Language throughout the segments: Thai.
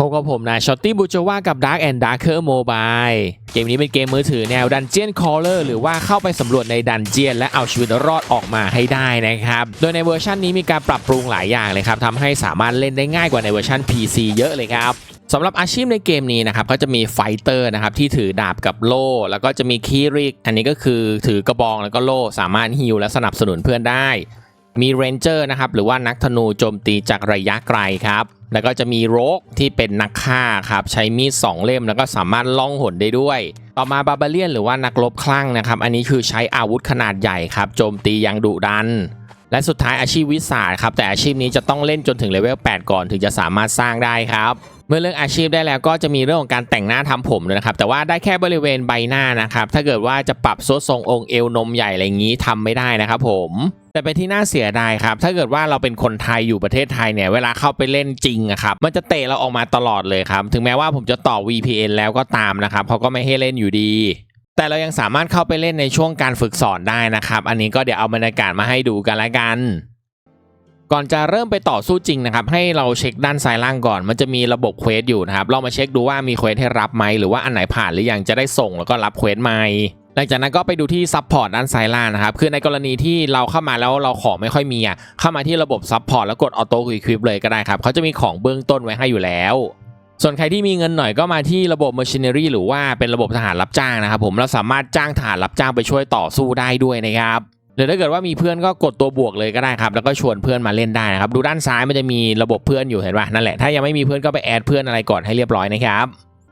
พบกับผมนายชอตตี้บูจว่ากับ Dark and Darker Mobile เกมนี้เป็นเกมมือถือแนว Dungeon Crawler หรือว่าเข้าไปสำรวจในดันเจียนและเอาชีวิตรอดออกมาให้ได้นะครับ โดยในเวอร์ชันนี้มีการปรับปรุงหลายอย่างเลยครับทำให้สามารถเล่นได้ง่ายกว่าในเวอร์ชัน PC เยอะเลยครับสำหรับอาชีพในเกมนี้นะครับก็จะมีไฟเตอร์นะครับที่ถือดาบกับโล่ แล้วก็จะมีคีริก อันนี้ก็คือถือกระบองแล้วก็โล่สามารถฮิลและสนับสนุนเพื่อนได้ มีเรนเจอร์นะครับหรือว่านักธนูโจมตีจากระยะไกลครับแล้วก็จะมีโรกที่เป็นนักฆ่าครับใช้มีดสองเล่มแล้วก็สามารถล่องหนได้ด้วย ต่อมาบาบาเลียนหรือว่านักรบคลั่งนะครับ อันนี้คือใช้อาวุธขนาดใหญ่ครับโจมตีอย่างดุดัน และสุดท้ายอาชีพวิสาครับแต่อาชีพนี้จะต้องเล่นจนถึงเลเวล8ก่อนถึงจะสามารถสร้างได้ครับ เมื่อเลือกอาชีพได้แล้วก็จะมีเรื่องของการแต่งหน้าทำผมด้วยนะครับ แต่ว่าได้แค่บริเวณใบหน้านะครับ ถ้าเกิดว่าจะปรับโซทรงองค์เอวนมใหญ่อะไรอย่างนี้ทำไม่ได้นะครับผมแต่เป็นที่น่าเสียดายครับ ถ้าเกิดว่าเราเป็นคนไทยอยู่ประเทศไทยเนี่ย เวลาเข้าไปเล่นจริงอะครับ มันจะเตะเราออกมาตลอดเลยครับ ถึงแม้ว่าผมจะต่อ VPN แล้วก็ตามนะครับเขาก็ไม่ให้เล่นอยู่ดี แต่เรายังสามารถเข้าไปเล่นในช่วงการฝึกสอนได้นะครับ อันนี้ก็เดี๋ยวเอาบรรยากาศมาให้ดูกันละกัน ก่อนจะเริ่มไปต่อสู้จริงนะครับให้เราเช็คด้านซ้ายล่างก่อน มันจะมีระบบเควสอยู่นะครับเรามาเช็คดูว่ามีเควสให้รับไหมหรือว่าอันไหนผ่านหรือยังจะได้ส่งแล้วก็รับเควสใหม่หลังจากนั้นก็ไปดูที่ซัพพอร์ตด้านซ้ายล่างนะครับ คือในกรณีที่เราเข้ามาแล้วเราของไม่ค่อยมีอะ เข้ามาที่ระบบซัพพอร์ตแล้วกดออโต้ควิปเลยก็ได้ครับ เขาจะมีของเบื้องต้นไว้ให้อยู่แล้ว ส่วนใครที่มีเงินหน่อยก็มาที่ระบบ Machinery หรือว่าเป็นระบบทหารรับจ้างนะครับผม เราสามารถจ้างทหารรับจ้างไปช่วยต่อสู้ได้ด้วยนะครับ หรือถ้าเกิดว่ามีเพื่อนก็กดตัวบวกเลยก็ได้ครับ แล้วก็ชวนเพื่อนมาเล่นได้นะครับ ดูด้านซ้ายมันจะมีระบบเพื่อนอยู่เห็นป่ะนั่นแหละถ้ายังไม่มีเพื่อนก็ไปแอดเพื่อนอะไรก่อนให้เรียบร้อยนะครับ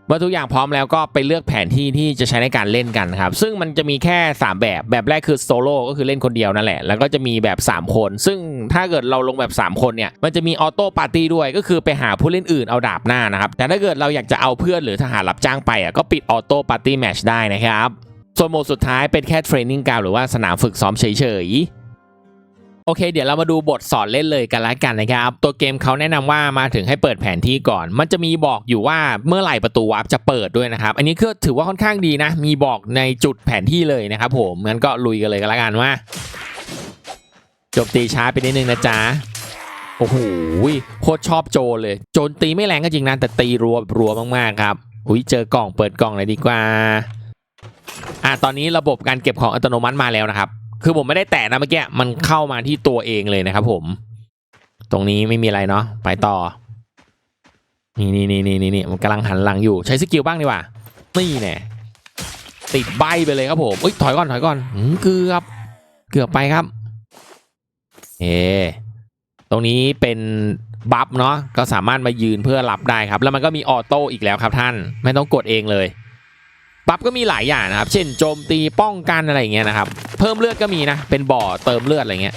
เมื่อทุกอย่างพร้อมแล้วก็ไปเลือกแผนที่ที่จะใช้ในการเล่นกันครับ ซึ่งมันจะมีแค่ 3 แบบแบบแรกคือโซโล่ก็คือเล่นคนเดียวนั่นแหละ แล้วก็จะมีแบบ 3 คน ซึ่งถ้าเกิดเราลงแบบ 3 คนเนี่ยมันจะมีออโต้ปาร์ตี้ด้วยก็คือไปหาผู้เล่นอื่นเอาดาบหน้านะครับแต่ถ้าเกิดเราอยากจะเอาเพื่อนหรือทหารรับจ้างไปอะก็ปิดออโต้ปาร์ตี้แมชได้นะครับ ส่วนโหมดสุดท้ายเป็นแค่เทรนนิ่งกราวหรือว่าสนามฝึกซ้อมเฉยๆ โอเค เดี๋ยวเรามาดูบทสอนเล่นเลยกันละกันนะครับ ตัวเกมเขาแนะนำว่ามาถึงให้เปิดแผนที่ก่อน มันจะมีบอกอยู่ว่าเมื่อไหร่ประตูวาร์ปจะเปิดด้วยนะครับ อันนี้ก็ถือว่าค่อนข้างดีนะ มีบอกในจุดแผนที่เลยนะครับผมงั้นก็ลุยกันเลยกันละกันว่าจบตีช้าไปนิดนึงนะจ๊ะโอ้โหโคตรชอบโจเลย โจตีไม่แรงก็จริงนะแต่ตีรัวรัวมากๆครับหุยเจอกล่องเปิดกล่องเลยดีกว่า อะตอนนี้ระบบการเก็บของอัตโนมัติมาแล้วนะครับ คือผมไม่ได้แตะนะเมื่อกี้มันเข้ามาที่ตัวเองเลยนะครับ ผม ตรงนี้ไม่มีอะไรเนาะไปต่อ นี่นี่นี่นี่นี่มันกำลังหันหลังอยู่ใช้สกิลบ้างดีกว่านี่แน่ติดใบไปเลยครับผมเอ้ยถอยก่อนถอยก่อนเกือบเกือบไปครับเอตรงนี้เป็นบัฟเนาะก็สามารถมายืนเพื่อรับได้ครับ แล้วมันก็มีออโต้อีกแล้วครับท่าน ไม่ต้องกดเองเลย บัฟก็มีหลายอย่างนะครับ เช่นโจมตีป้องกันอะไรอย่างเงี้ยนะครับ เพิ่มเลือดก็มีนะ เป็นบ่อเติมเลือดอะไรเงี้ย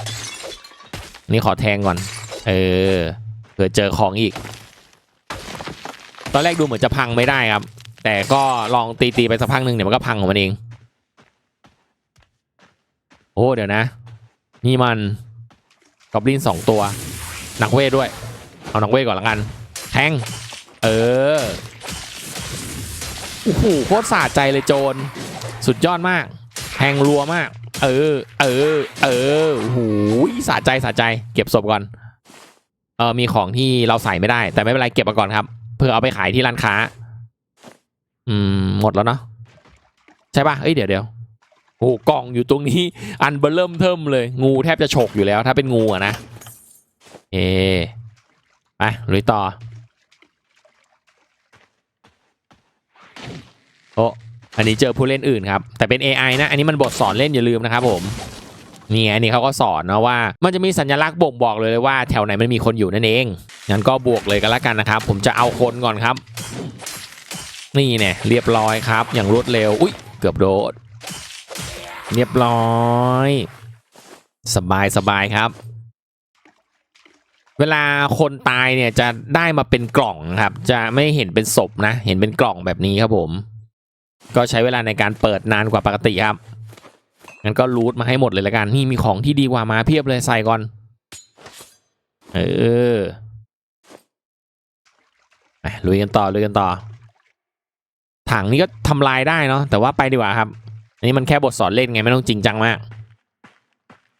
นี่ขอแทงก่อน เออเผื่อเจอของอีก ตอนแรกดูเหมือนจะพังไม่ได้ครับ แต่ก็ลองตีตีไปสักพักหนึ่งเดี๋ยวมันก็พังของมันเอง โอ้เดี๋ยวนะ นี่มันกอบลินสองตัวนักเวทด้วย เอานักเวทก่อนละกัน แทง เออ โอ้โหโคตรสะใจเลยโจร สุดยอดมากแทงรัวมาก เออ เออ เออโอ้โหสะใจสะใจ เก็บศพก่อน เออมีของที่เราใส่ไม่ได้ แต่ไม่เป็นไรเก็บมาก่อนครับเพื่อเอาไปขายที่ร้านค้า อืม หมดแล้วเนาะใช่ป่ะเอ้ยเดี๋ยวเดี๋ยวโอ้กล่องอยู่ตรงนี้ อันเบอร์เริ่มเทิมเลย งูแทบจะฉกอยู่แล้ว ถ้าเป็นงูอะนะ เอไปลุยต่อ โอ้อันนี้เจอผู้เล่นอื่นครับ แต่เป็น AI นะ อันนี้มันบทสอนเล่นอย่าลืมนะครับผมนี่อันนี้เขาก็สอนนะว่ามันจะมีสัญลักษณ์บ่งบอกเลยว่าแถวไหนมันมีคนอยู่นั่นเองงั้นก็บวกเลยกันละกันนะครับ ผมจะเอาคนก่อนครับ นี่เนี่ยเรียบร้อยครับ อย่างรวดเร็วอุ้ยเกือบโดด เรียบร้อย สบายสบายครับ เวลาคนตายเนี่ยจะได้มาเป็นกล่องครับ จะไม่เห็นเป็นศพนะ เห็นเป็นกล่องแบบนี้ครับผม ก็ใช้เวลาในการเปิดนานกว่าปกติครับงั้นก็รูทมาให้หมดเลยละกันนี่มีของที่ดีกว่ามาเพียบเลยใส่ก่อน เออไปลุยกันต่อลุยกันต่อ ถังนี้ก็ทำลายได้เนาะแต่ว่าไปดีกว่าครับอันนี้มันแค่บทสอนเล่นไงไม่ต้องจริงจังมาก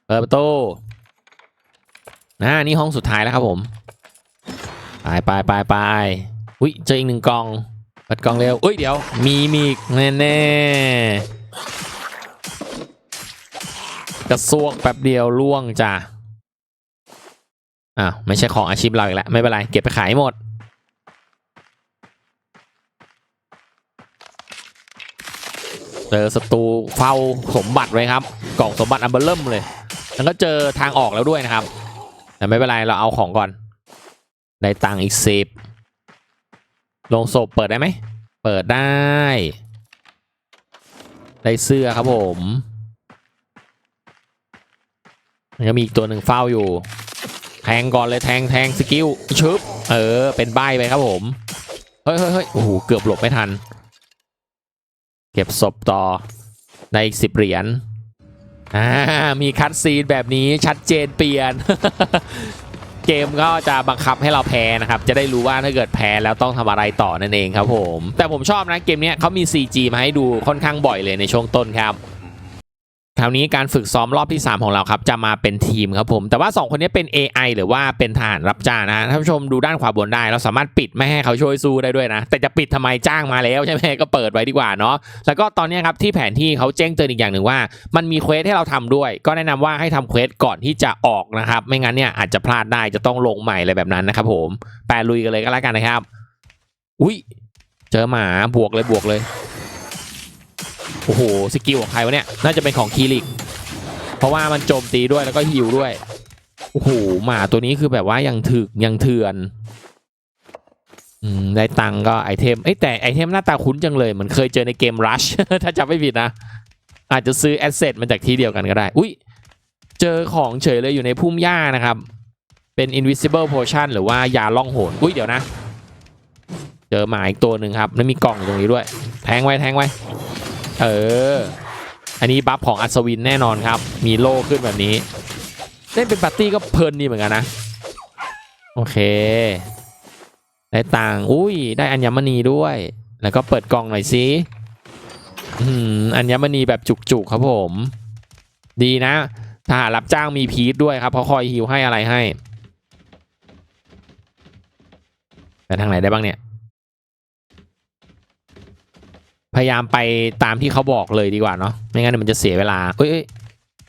เปิดประตูนะนี่ห้องสุดท้ายแล้วครับผมไปไปไปไปอุ้ยเจออีกหนึ่งกอง เปิดกล่องเร็วอุ้ยเดี๋ยว มีมีอีกแน่แน่ๆกระซวกแป๊บเดียวล่วงจ้ะอ้าวไม่ใช่ของอาชีพเราอีกแล้วไม่เป็นไรเก็บไปขายหมด เจอศัตรูเฝ้าสมบัติไว้ครับ กล่องสมบัติอันเบอร์เริ่มเลยแล้วก็เจอทางออกแล้วด้วยนะครับ แต่ไม่เป็นไรเราเอาของก่อน ได้ตังค์อีกสิบ ลงศพเปิดได้ไหม เปิดได้ ได้เสื้อครับผมแล้วก็มีอีกตัวหนึ่งเฝ้าอยู่ แทงก่อนเลยแทงแทงสกิลชึบ เออ เป็นใบไปครับผมเฮ้ยเฮ้ยเฮ้ยโอ้โห เกือบหลบไม่ทัน เก็บศพต่อ ในอีกสิบเหรียญ อ่า มีคัดซีนแบบนี้ชัดเจนเปลี่ยน เกมก็จะบังคับให้เราแพ้นะครับ จะได้รู้ว่าถ้าเกิดแพ้แล้วต้องทำอะไรต่อนั่นเองครับผม แต่ผมชอบนะเกมนี้เขามี CG มาให้ดูค่อนข้างบ่อยเลยในช่วงต้นครับ คราวนี้การฝึกซ้อมรอบที่ 3 ของเราครับจะมาเป็นทีมครับผม แต่ว่า 2 คนนี้เป็น AI หรือว่าเป็นทหารรับจ้างนะท่านผู้ชมดูด้านขวาบนได้ เราสามารถปิดไม่ให้เขาช่วยสู้ได้ด้วยนะ แต่จะปิดทำไมจ้างมาแล้วใช่ไหมก็เปิดไว้ดีกว่าเนาะแล้วก็ตอนนี้ครับที่แผนที่เขาแจ้งเตือนอีกอย่างหนึ่งว่า มันมีเควสให้เราทำด้วย ก็แนะนำว่าให้ทำเควสก่อนที่จะออกนะครับไม่งั้นเนี่ยอาจจะพลาดได้จะต้องลงใหม่อะไรแบบนั้นนะครับผมแปลลุยกันเลยก็แล้วกันนะครับ อุ้ยเจอหมาบวกเลยบวกเลย โอ้โหสกิลของใครวะเนี่ยน่าจะเป็นของคีริก เพราะว่ามันโจมตีด้วยแล้วก็ฮิวด้วยโอ้โหหมาตัวนี้คือแบบว่ายังถึกยังเถื่อนอืมได้ตังก็ไอเทมเอ้ยแต่ไอเทมหน้าตาคุ้นจังเลยเหมือนเคยเจอในเกม Rush ถ้าจำไม่ผิดนะ อาจจะซื้อแอสเซทมาจากที่เดียวกันก็ได้ อุ้ยเจอของเฉยเลยอยู่ในพุ่มหญ้านะครับ เป็น invisible potion หรือว่ายาล่องหนอุ้ยเดี๋ยวนะ เจอหมาอีกตัวหนึ่งครับ แล้วมีกล่องอยู่ตรงนี้ด้วย แทงไว้แทงไว้ เออ อันนี้บัฟของอัศวินแน่นอนครับ มีโล่ขึ้นแบบนี้ เล่นเป็นปาร์ตี้ก็เพลินดีเหมือนกันนะ โอเค ได้ตังอุ้ย ได้อัญมณีด้วย แล้วก็เปิดกล่องหน่อยสิอืมอัญมณีแบบจุกๆครับผม ดีนะทหารรับจ้างมีพีทด้วยครับเขาคอยฮิวให้อะไรให้ไปทางไหนได้บ้างเนี่ย พยายามไปตามที่เขาบอกเลยดีกว่าเนาะไม่งั้นมันจะเสียเวลาเอ้ย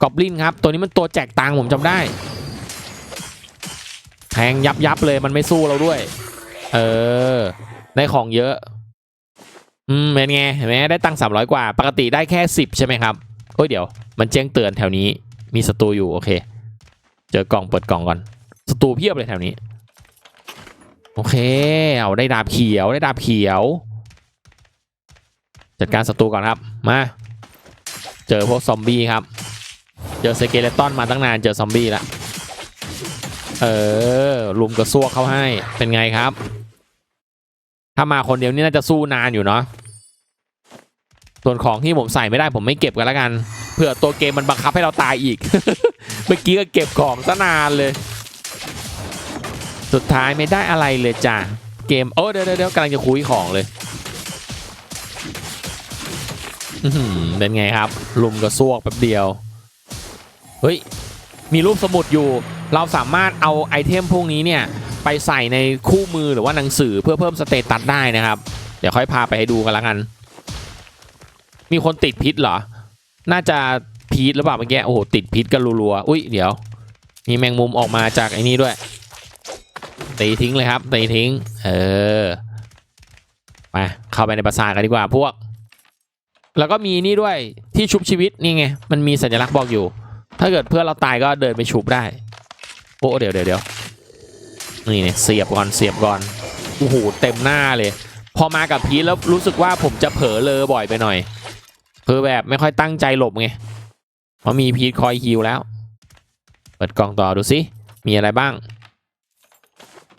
กอบลินครับ ตัวนี้มันตัวแจกตังค์ผมจำได้แทงยับยับเลยมันไม่สู้เราด้วย เออ ได้ของเยอะ อืมเป็นไงเห็นไหมได้ตังค์สามร้อยกว่า ปกติได้แค่สิบใช่ไหมครับเฮ้ยเดี๋ยว มันแจ้งเตือนแถวนี้ มีศัตรูอยู่โอเค เจอกล่องเปิดกล่องก่อนศัตรูเพียบเลยแถวนี้ โอเค เอาได้ดาบเขียวได้ดาบเขียว จัดการศัตรูก่อนครับ มา เจอพวกซอมบี้ครับ เจอสเกเลตอนมาตั้งนาน เจอซอมบี้ละ เออลุมกระซวกเข้าให้ เป็นไงครับ ถ้ามาคนเดียวนี่น่าจะสู้นานอยู่เนาะ ส่วนของที่ผมใส่ไม่ได้ผมไม่เก็บกันแล้วกัน เผื่อตัวเกมมันบังคับให้เราตายอีก เมื่อกี้ก็เก็บของซะนานเลย สุดท้ายไม่ได้อะไรเลยจ้ะ เกมโอ้เดี๋ยวเดี๋ยวกำลังจะคุยของเลย เป็นไงครับ ลุมกระซวกแป๊บเดียว เฮ้ย มีรูปสมุดอยู่ เราสามารถเอาไอเทมพวกนี้เนี่ย ไปใส่ในคู่มือหรือว่าหนังสือเพื่อเพิ่มสเตตัสได้นะครับ เดี๋ยวค่อยพาไปให้ดูกันละกัน มีคนติดพิษเหรอ น่าจะพีทหรือเปล่าเมื่อกี้ โอ้โห ติดพิษกันรัวๆ อุ้ย เดี๋ยว มีแมงมุมออกมาจากไอ้นี่ด้วย ตีทิ้งเลยครับ ตีทิ้ง เออ ไป เข้าไปในปราสาทกันดีกว่าพวก แล้วก็มีนี่ด้วยที่ชุบชีวิตนี่ไง มันมีสัญลักษณ์บอกอยู่ ถ้าเกิดเพื่อนเราตายก็เดินไปชุบได้ โอ้เดี๋ยวเดี๋ยวเดี๋ยวนี่เนี่ยเสียบก่อนเสียบก่อนโอ้โหเต็มหน้าเลย พอมากับพีทแล้วรู้สึกว่าผมจะเผลอเลอบ่อยไปหน่อยคือแบบไม่ค่อยตั้งใจหลบไงเพราะมีพีทคอยฮิวแล้ว เปิดกล่องต่อดูสิมีอะไรบ้าง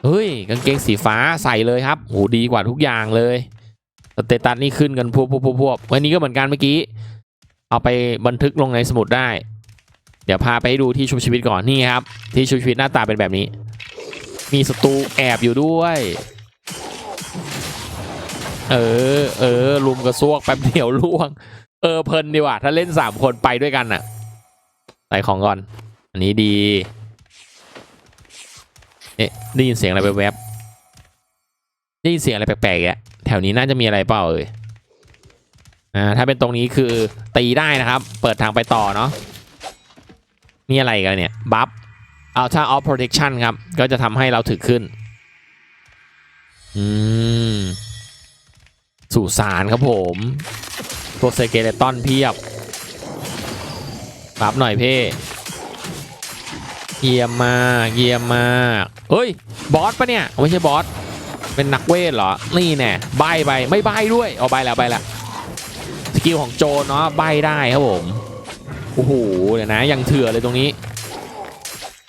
เฮ้ยกางเกงสีฟ้าใส่เลยครับโอ้โหดีกว่าทุกอย่างเลย สเตตัสนี่ขึ้นกันพวบพวบพวบพวบวันนี้ก็เหมือนกันเมื่อกี้ เอาไปบันทึกลงในสมุดได้ เดี๋ยวพาไปดูที่ชุบชีวิตก่อนนี่ครับ ที่ชุบชีวิตหน้าตาเป็นแบบนี้ มีศัตรูแอบอยู่ด้วย เออ เออลุมกระซวกแป๊บเดียวล่วง เออเพลินดีว่ะถ้าเล่นสามคนไปด้วยกันน่ะใส่ของก่อน อันนี้ดีเอ๊ะได้ยินเสียงอะไรแวบๆได้ยินเสียงอะไรแปลกๆอะ แถวนี้น่าจะมีอะไรเปล่าเอ่ยอ่าถ้าเป็นตรงนี้คือตีได้นะครับ เปิดทางไปต่อเนาะนี่อะไรกันเนี่ยบัฟ Ultra of Protection ครับ ก็จะทำให้เราถึกขึ้น อืมสู่สารครับผมตัวเซเกเลตอนเพียบปรับหน่อยเพ่เยี่ยมมากเยี่ยมมากเฮ้ย บอสปะเนี่ย ไม่ใช่บอส เป็นนักเวทเหรอ นี่แน่ใบไปไม่ใบด้วยเอาใบแล้วใบแล้วสกิลของโจเนาะใบได้ครับผมโอ้โหเดี๋ยวนะยังเถื่อเลยตรงนี้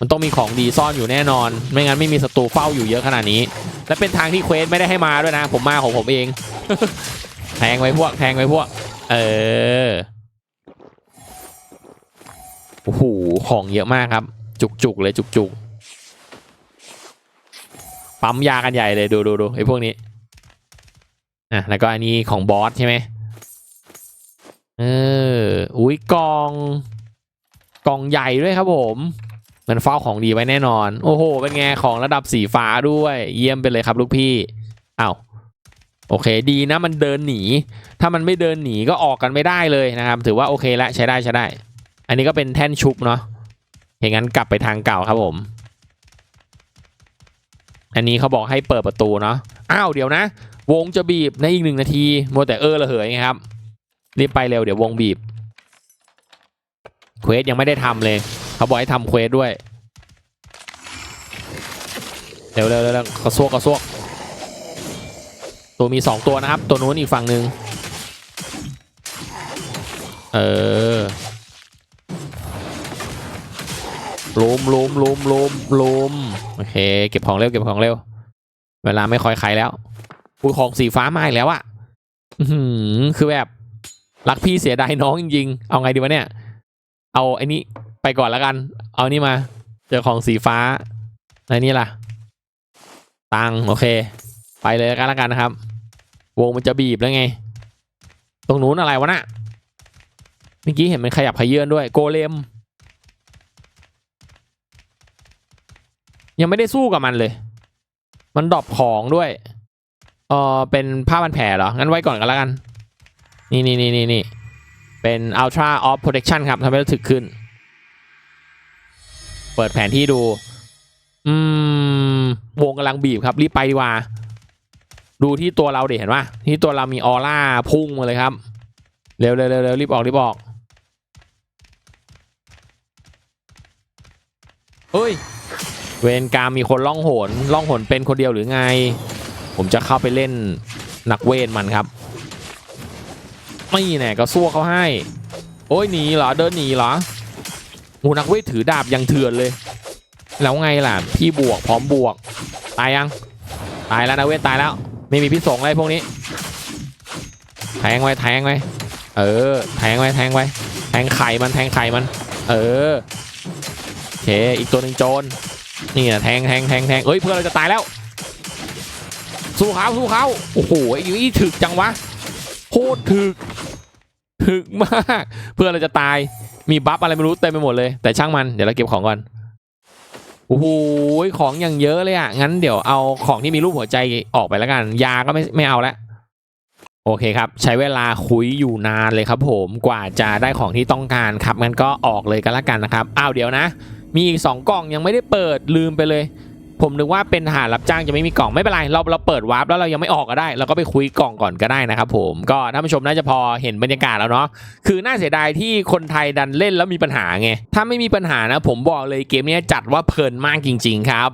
มันต้องมีของดีซ่อนอยู่แน่นอน ไม่งั้นไม่มีศัตรูเฝ้าอยู่เยอะขนาดนี้ และเป็นทางที่เควสไม่ได้ให้มาด้วยนะ ผมมาของผมเอง แทงไว้พวก แทงไว้พวก เออโอ้โหของเยอะมากครับ จุกๆเลยจุกๆ ปั๊มยากันใหญ่เลยดูดูดูไอ้พวกนี้อะแล้วก็อันนี้ของบอสใช่ไหมเอออุ้ยกล่องกล่องใหญ่ด้วยครับผมมันเฝ้าของดีไว้แน่นอน โอ้โห เป็นไงของระดับสีฟ้าด้วย เยี่ยมไปเลยครับลูกพี่อ้าวโอเคดีนะมันเดินหนี ถ้ามันไม่เดินหนีก็ออกกันไม่ได้เลยนะครับ ถือว่าโอเคแล้วใช้ได้ใช้ได้ อันนี้ก็เป็นแท่นชุบเนาะอย่างนั้นกลับไปทางเก่าครับผม อันนี้เขาบอกให้เปิดประตูเนาะอ้าวเดี๋ยวนะ วงจะบีบในอีกหนึ่งนาทีมัวแต่เออระเหยไงครับรีบไปเร็วเดี๋ยววงบีบเควสยังไม่ได้ทำเลย เขาบอกให้ทำเควสด้วยเร็วเร็วเร็วเร็วกระซวกกระซวกตัวมีสองตัวนะครับ ตัวนู้นอีกฝั่งหนึ่งเออ ลุมลุมลุมลุมลุมโอเค เก็บของเร็วเก็บของเร็ว เวลาไม่คอยใครแล้วอุ้ยของสีฟ้ามาอีกแล้วอะอือคือแบบรักพี่เสียดายน้องจริงๆ เอาไงดีวะเนี่ย เอาไอ้นี้ไปก่อนแล้วกัน เอานี่มา เจอของสีฟ้าไอ้นี่ล่ะ ตังโอเค ไปเลยกันแล้วกันนะครับ วงมันจะบีบแล้วไง ตรงนู้นอะไรวะน่ะเมื่อกี้เห็นมันขยับขยื่นด้วย โกเลม ยังไม่ได้สู้กับมันเลย มันดรอปของด้วยเออเป็นผ้าพันแผลเหรอ งั้นไว้ก่อนกันแล้วกัน นี่นี่นี่นี่นี่เป็น Ultra of Protection ครับทำให้เราถึกขึ้น เปิดแผนที่ดู อืม วงกำลังบีบครับ รีบไปดีกว่า ดูที่ตัวเราเด็เห็นปะที่ตัวเรามีออร่าพุ่งมาเลยครับ เร็วเร็วเร็วเร็วรีบออกรีบออกเฮ้ย เวรกรรมีคนล่องหนล่องหนเป็นคนเดียวหรือไง ผมจะเข้าไปเล่นนักเวทมันครับ ไม่แน่ก็สู้เขาให้ โอ้ยหนีเหรอเดินหนีเหรอโอ้นักเวทถือดาบยังเถื่อนเลย แล้วไงล่ะ พี่บวกพร้อมบวก ตายยัง ตายแล้วนักเวทตายแล้ว ไม่มีพิษสงอะไรพวกนี้ แทงไว้แทงไว้ เออ แทงไว้แทงไว้ แทงไข่มันแทงไข่มัน เออโอเคอีกตัวหนึ่งโจร นี่นะแทงแทงแทงแทงเอ้ยเพื่อนเราจะตายแล้ว สู้เขาสู้เขาโอ้โหไอ้นี่ถึกจังวะโคตรถึกถึกมาก เพื่อนเราจะตายมีบัฟอะไรไม่รู้เต็มไปหมดเลย แต่ช่างมันเดี๋ยวเราเก็บของก่อนโอ้โหของอย่างเยอะเลยอะงั้นเดี๋ยวเอาของที่มีรูปหัวใจออกไปแล้วกัน ยาก็ไม่ไม่เอาแล้วโอเคครับ ใช้เวลาคุยอยู่นานเลยครับผมกว่าจะได้ของที่ต้องการครับงั้นก็ออกเลยกันละกันนะครับอ้าวเดี๋ยวนะ มีอีกสองกล่องยังไม่ได้เปิดลืมไปเลย ผมนึกว่าเป็นหารับจ้างจะไม่มีกล่องไม่เป็นไรเราเราเปิดวาร์ปแล้วเรายังไม่ออกก็ได้เราก็ไปคุยกล่องก่อนก็ได้นะครับผมก็ท่านผู้ชมน่าจะพอเห็นบรรยากาศแล้วเนาะคือน่าเสียดายที่คนไทยดันเล่นแล้วมีปัญหาไงถ้าไม่มีปัญหานะ ผมบอกเลยเกมนี้จัดว่าเพลินมากจริง ๆ ครับ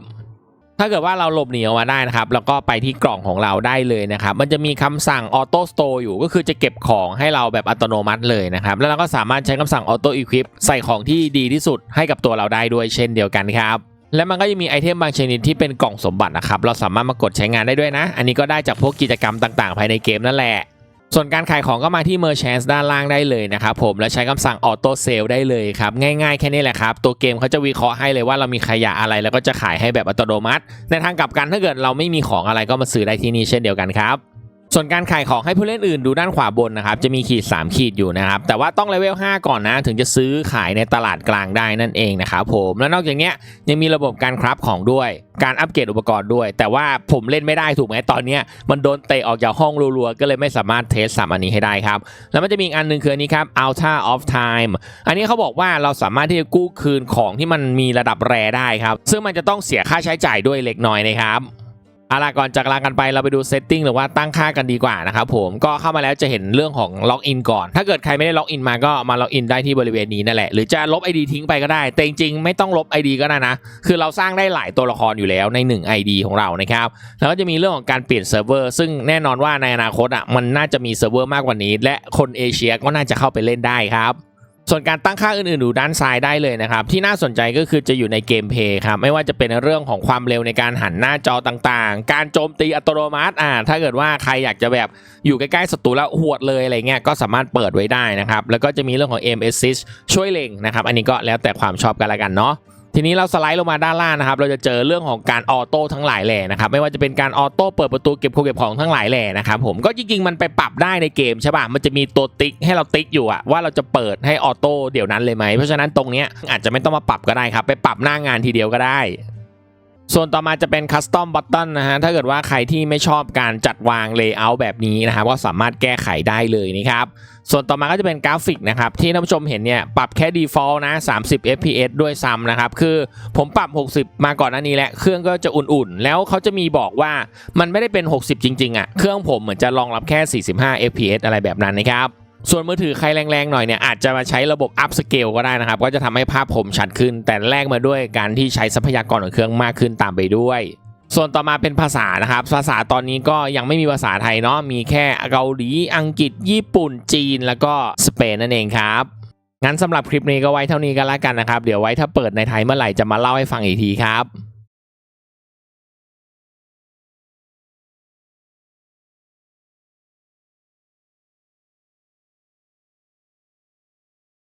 ถ้าเกิดว่าเราหลบหนีออกมาได้นะครับ แล้วก็ไปที่กล่องของเราได้เลยนะครับ มันจะมีคำสั่งออโต้สโตร์อยู่ก็คือจะเก็บของให้เราแบบอัตโนมัติเลยนะครับ แล้วเราก็สามารถใช้คำสั่งออโต้อีควิปใส่ของที่ดีที่สุดให้กับตัวเราได้ด้วยเช่นเดียวกันครับและมันก็ยังมีไอเทมบางชนิดที่เป็นกล่องสมบัตินะครับ เราสามารถมากดใช้งานได้ด้วยนะ อันนี้ก็ได้จากพวกกิจกรรมต่างๆ ภายในเกมนั่นแหละ ส่วนการขายของก็มาที่ Merchants ด้านล่างได้เลยนะครับผมและใช้คำสั่ง Auto Sale ได้เลยครับ ง่ายๆ แค่นี้แหละครับ ตัวเกมเขาจะวิเคราะห์ให้เลยว่าเรามีขยะอะไรแล้วก็จะขายให้แบบอัตโนมัติ ในทางกลับกันถ้าเกิดเราไม่มีของอะไรก็มาซื้อได้ที่นี่เช่นเดียวกันครับ ส่วนการขายของให้ผู้เล่นอื่นดูด้านขวาบนนะครับจะมีขีด 3 ขีดอยู่นะครับแต่ว่าต้องเลเวล5 ก่อนนะถึงจะซื้อขายในตลาดกลางได้นั่นเองนะครับผมแล้วนอกจากนี้ยังมีระบบการคราฟของด้วย การอัปเกรดอุปกรณ์ด้วย แต่ว่าผมเล่นไม่ได้ถูกไหมตอนนี้มันโดนเตะออกจากห้องรัวๆก็เลยไม่สามารถเทสสามอันนี้ให้ได้ครับแล้วมันจะมีอีกอันหนึ่งคืออันนี้ครับ Alta of Time อันนี้เขาบอกว่าเราสามารถที่จะกู้คืนของที่มันมีระดับแรได้ครับซึ่งมันจะต้องเสียค่าใช้จ่ายด้วยเล็กน้อยนะครับ เอาล่ะก่อนจากลากันไปเราไปดูเซตติ้งหรือว่าตั้งค่ากันดีกว่านะครับผมก็เข้ามาแล้วจะเห็นเรื่องของล็อกอินก่อน ถ้าเกิดใครไม่ได้ล็อกอินมาก็มาล็อกอินได้ที่บริเวณนี้นั่นแหละหรือจะลบ ID ทิ้งไปก็ได้ แต่จริงๆไม่ต้องลบ ID ก็ได้นะ คือเราสร้างได้หลายตัวละครอยู่แล้วใน 1 ID ของเรานะครับแล้วก็จะมีเรื่องของการเปลี่ยนเซิร์ฟเวอร์ซึ่งแน่นอนว่าในอนาคตอะมันน่าจะมีเซิร์ฟเวอร์มากกว่านี้ และคนเอเชียก็น่าจะเข้าไปเล่นได้ครับ ส่วนการตั้งค่าอื่นๆดูด้านซ้ายได้เลยนะครับ ที่น่าสนใจก็คือจะอยู่ในเกมเพย์ครับ ไม่ว่าจะเป็นเรื่องของความเร็วในการหันหน้าจอต่างๆ การโจมตีอัตโนมัติอ่าถ้าเกิดว่าใครอยากจะแบบอยู่ใกล้ๆศัตรูแล้วหวดเลยอะไรเงี้ยก็สามารถเปิดไว้ได้นะครับ แล้วก็จะมีเรื่องของ aim assist ช่วยเล็งนะครับ อันนี้ก็แล้วแต่ความชอบกันละกันเนาะ ทีนี้เราสไลด์ลงมาด้านล่างนะครับ เราจะเจอเรื่องของการออโต้ทั้งหลายแหล่นะครับ ไม่ว่าจะเป็นการออโต้เปิดประตูเก็บของเก็บของทั้งหลายแหล่นะครับผม ก็จริงๆ มันไปปรับได้ในเกมใช่ป่ะ มันจะมีตัวติ๊กให้เราติ๊กอยู่อะว่าเราจะเปิดให้ออโต้เดี๋ยวนั้นเลยไหม เพราะฉะนั้นตรงเนี้ยอาจจะไม่ต้องมาปรับก็ได้ครับ ไปปรับหน้างานทีเดียวก็ได้ ส่วนต่อมาจะเป็นคัสตอมบัต t นนะฮะถ้าเกิดว่าใครที่ไม่ชอบการจัดวางเลเยอร์แบบนี้นะครับก็สามารถแก้ไขได้เลยนะครับส่วนต่อมาก็จะเป็นกราฟิกนะครับที่ท่านผู้ชมเห็นเนี่ยปรับแค่ default นะ 30 fps ด้วยซ้ำนะครับคือผมปรับ 60 มาก่อนหน้านี้แหละเครื่องก็จะอุ่นๆ แล้วเขาจะมีบอกว่ามันไม่ได้เป็น 60 จริงๆอะเครื่องผมเหมือนจะรองรับแค่ 45 fps อะไรแบบนั้นนะครับ ส่วนมือถือใครแรงๆหน่อยเนี่ยอาจจะมาใช้ระบบ up scale ก็ได้นะครับ ก็จะทำให้ภาพผมชัดขึ้น แต่แลกมาด้วยการที่ใช้ทรัพยากรของเครื่องมากขึ้นตามไปด้วย ส่วนต่อมาเป็นภาษานะครับ ภาษาตอนนี้ก็ยังไม่มีภาษาไทยเนาะมีแค่เกาหลีอังกฤษ ญี่ปุ่น จีน แล้วก็สเปนนั่นเองครับงั้นสำหรับคลิปนี้ก็ไว้เท่านี้กันละกันนะครับ เดี๋ยวไว้ถ้าเปิดในไทยเมื่อไหร่จะมาเล่าให้ฟังอีกทีครับ